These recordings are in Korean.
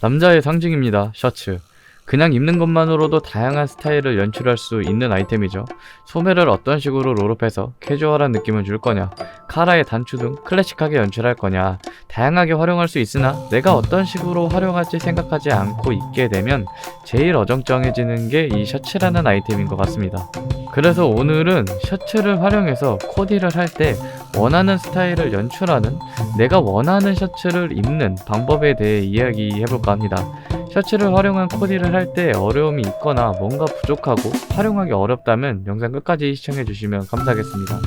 남자의 상징입니다. 셔츠. 그냥 입는 것만으로도 다양한 스타일을 연출할 수 있는 아이템이죠. 소매를 어떤 식으로 롤업해서 캐주얼한 느낌을 줄 거냐, 카라의 단추 등 클래식하게 연출할 거냐, 다양하게 활용할 수 있으나 내가 어떤 식으로 활용할지 생각하지 않고 입게 되면 제일 어정쩡해지는 게 이 셔츠라는 아이템인 것 같습니다. 그래서 오늘은 셔츠를 활용해서 코디를 할 때 원하는 스타일을 연출하는 내가 원하는 셔츠를 입는 방법에 대해 이야기해볼까 합니다. 셔츠를 활용한 코디를 할 때 어려움이 있거나 뭔가 부족하고 활용하기 어렵다면 영상 끝까지 시청해주시면 감사하겠습니다.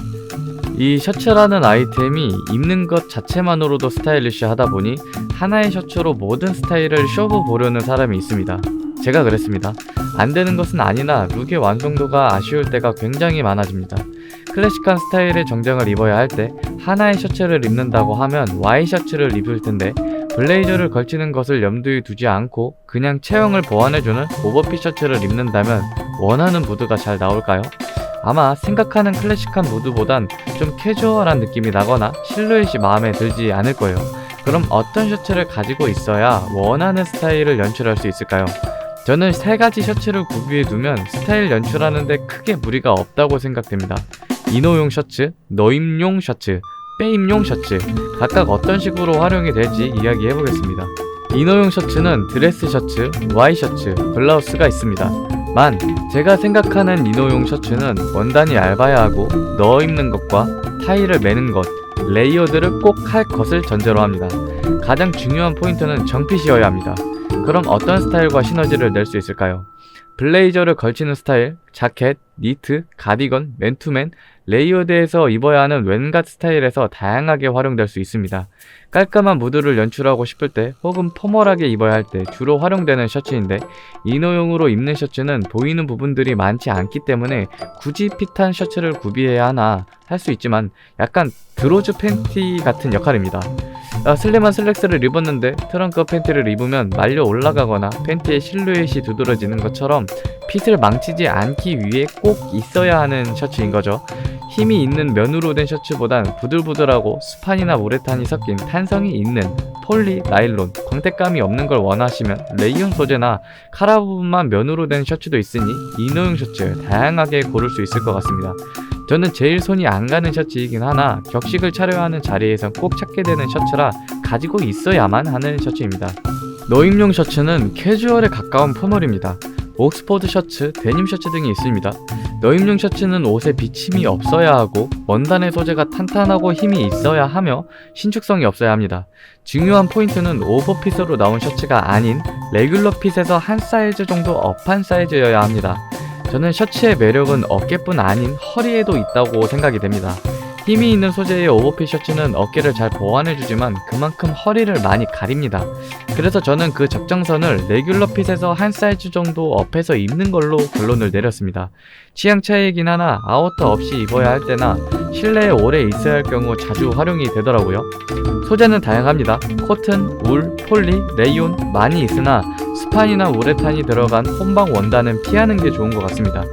이 셔츠라는 아이템이 입는 것 자체만으로도 스타일리시하다 보니 하나의 셔츠로 모든 스타일을 쇼부 보려는 사람이 있습니다. 제가 그랬습니다. 안 되는 것은 아니나 룩의 완성도가 아쉬울 때가 굉장히 많아집니다. 클래식한 스타일의 정장을 입어야 할 때 하나의 셔츠를 입는다고 하면 Y 셔츠를 입을 텐데 블레이저를 걸치는 것을 염두에 두지 않고 그냥 체형을 보완해주는 오버핏 셔츠를 입는다면 원하는 무드가 잘 나올까요? 아마 생각하는 클래식한 무드보단 좀 캐주얼한 느낌이 나거나 실루엣이 마음에 들지 않을 거예요. 그럼 어떤 셔츠를 가지고 있어야 원하는 스타일을 연출할 수 있을까요? 저는 세 가지 셔츠를 구비해 두면 스타일 연출하는데 크게 무리가 없다고 생각됩니다. 이노용 셔츠, 너입용 셔츠, 빼입용 셔츠 각각 어떤 식으로 활용이 될지 이야기해 보겠습니다. 이노용 셔츠는 드레스 셔츠, 와이 셔츠, 블라우스가 있습니다. 만 제가 생각하는 이노용 셔츠는 원단이 얇아야 하고 넣어 입는 것과 타이를 매는 것, 레이어드를 꼭 할 것을 전제로 합니다. 가장 중요한 포인트는 정핏이어야 합니다. 그럼 어떤 스타일과 시너지를 낼 수 있을까요? 블레이저를 걸치는 스타일, 자켓, 니트, 가디건, 맨투맨, 레이어드에서 입어야 하는 웬갓 스타일에서 다양하게 활용될 수 있습니다. 깔끔한 무드를 연출하고 싶을 때 혹은 포멀하게 입어야 할 때 주로 활용되는 셔츠인데 이노용으로 입는 셔츠는 보이는 부분들이 많지 않기 때문에 굳이 핏한 셔츠를 구비해야 하나 할 수 있지만 약간 드로즈 팬티 같은 역할입니다. 아, 슬림한 슬랙스를 입었는데 트렁크 팬티를 입으면 말려 올라가거나 팬티의 실루엣이 두드러지는 것처럼 핏을 망치지 않기 위해 꼭 있어야 하는 셔츠인 거죠. 힘이 있는 면으로 된 셔츠보단 부들부들하고 스판이나 모래탄이 섞인 탄성이 있는 폴리, 나일론, 광택감이 없는 걸 원하시면 레이온 소재나 카라 부분만 면으로 된 셔츠도 있으니 이노용 셔츠 다양하게 고를 수 있을 것 같습니다. 저는 제일 손이 안 가는 셔츠이긴 하나 격식을 차려야 하는 자리에선 꼭 찾게 되는 셔츠라 가지고 있어야만 하는 셔츠입니다. 너입용 셔츠는 캐주얼에 가까운 포멀입니다. 옥스포드 셔츠, 데님 셔츠 등이 있습니다. 너입용 셔츠는 옷에 비침이 없어야 하고 원단의 소재가 탄탄하고 힘이 있어야 하며 신축성이 없어야 합니다. 중요한 포인트는 오버핏으로 나온 셔츠가 아닌 레귤러 핏에서 한 사이즈 정도 업한 사이즈여야 합니다. 저는 셔츠의 매력은 어깨뿐 아닌 허리에도 있다고 생각이 됩니다. 힘이 있는 소재의 오버핏 셔츠는 어깨를 잘 보완해주지만 그만큼 허리를 많이 가립니다. 그래서 저는 그 적정선을 레귤러 핏에서 한 사이즈 정도 업해서 입는 걸로 결론을 내렸습니다. 취향 차이이긴 하나 아우터 없이 입어야 할 때나 실내에 오래 있어야 할 경우 자주 활용이 되더라고요. 소재는 다양합니다. 코튼, 울, 폴리, 레이온 많이 있으나 스판이나 우레탄이 들어간 혼방 원단은 피하는 게 좋은 것 같습니다.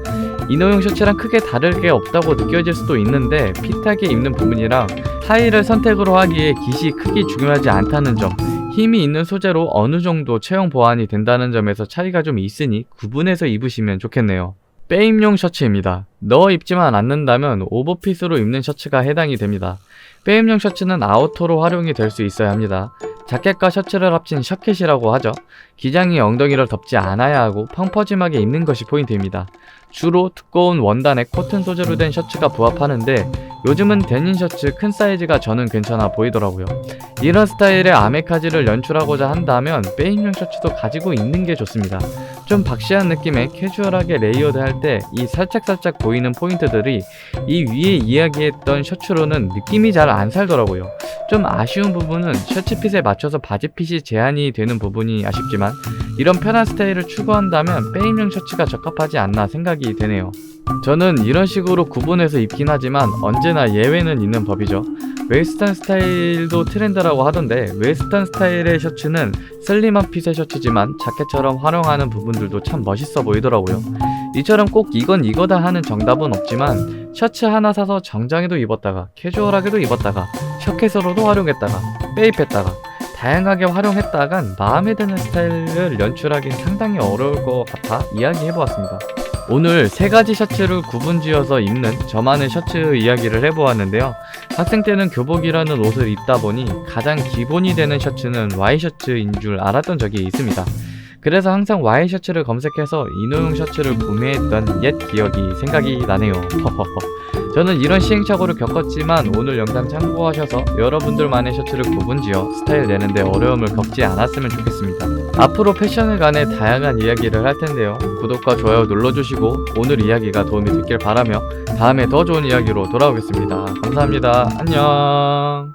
이노용 셔츠랑 크게 다를 게 없다고 느껴질 수도 있는데 핏하게 입는 부분이랑 타일을 선택으로 하기에 깃이 크게 중요하지 않다는 점 힘이 있는 소재로 어느 정도 체형 보완이 된다는 점에서 차이가 좀 있으니 구분해서 입으시면 좋겠네요. 빼입용 셔츠입니다. 넣어 입지만 않는다면 오버핏으로 입는 셔츠가 해당이 됩니다. 빼입용 셔츠는 아우터로 활용이 될 수 있어야 합니다. 자켓과 셔츠를 합친 셔켓이라고 하죠. 기장이 엉덩이를 덮지 않아야 하고 펑퍼짐하게 입는 것이 포인트입니다. 주로 두꺼운 원단의 코튼 소재로 된 셔츠가 부합하는데 요즘은 데님 셔츠 큰 사이즈가 저는 괜찮아 보이더라고요. 이런 스타일의 아메카지를 연출하고자 한다면 빼입용 셔츠도 가지고 있는 게 좋습니다. 좀 박시한 느낌의 캐주얼하게 레이어드 할 때 이 살짝살짝 보이는 포인트들이 이 위에 이야기했던 셔츠로는 느낌이 잘 안 살더라고요. 좀 아쉬운 부분은 셔츠 핏에 맞춰서 바지 핏이 제한이 되는 부분이 아쉽지만 이런 편한 스타일을 추구한다면 빼입용 셔츠가 적합하지 않나 생각이 되네요. 저는 이런 식으로 구분해서 입긴 하지만 언제나 예외는 있는 법이죠. 웨스턴 스타일도 트렌드라고 하던데 웨스턴 스타일의 셔츠는 슬림한 핏의 셔츠지만 자켓처럼 활용하는 부분 들도 참 멋있어 보이더라고요. 이처럼 꼭 이건 이거다 하는 정답은 없지만 셔츠 하나 사서 정장에도 입었다가 캐주얼하게도 입었다가 셔켓으로도 활용했다가 빼입했다가 다양하게 활용했다간 마음에 드는 스타일을 연출하긴 상당히 어려울 것 같아 이야기해보았습니다. 오늘 세 가지 셔츠를 구분지어서 입는 저만의 셔츠 이야기를 해보았는데요. 학생 때는 교복이라는 옷을 입다 보니 가장 기본이 되는 셔츠는 와이셔츠인 줄 알았던 적이 있습니다. 그래서 항상 와이셔츠를 검색해서 인호용 셔츠를 구매했던 옛 기억이 생각이 나네요. 저는 이런 시행착오를 겪었지만 오늘 영상 참고하셔서 여러분들만의 셔츠를 구분지어 스타일 내는데 어려움을 겪지 않았으면 좋겠습니다. 앞으로 패션에 관해 다양한 이야기를 할 텐데요. 구독과 좋아요 눌러주시고 오늘 이야기가 도움이 됐길 바라며 다음에 더 좋은 이야기로 돌아오겠습니다. 감사합니다. 안녕.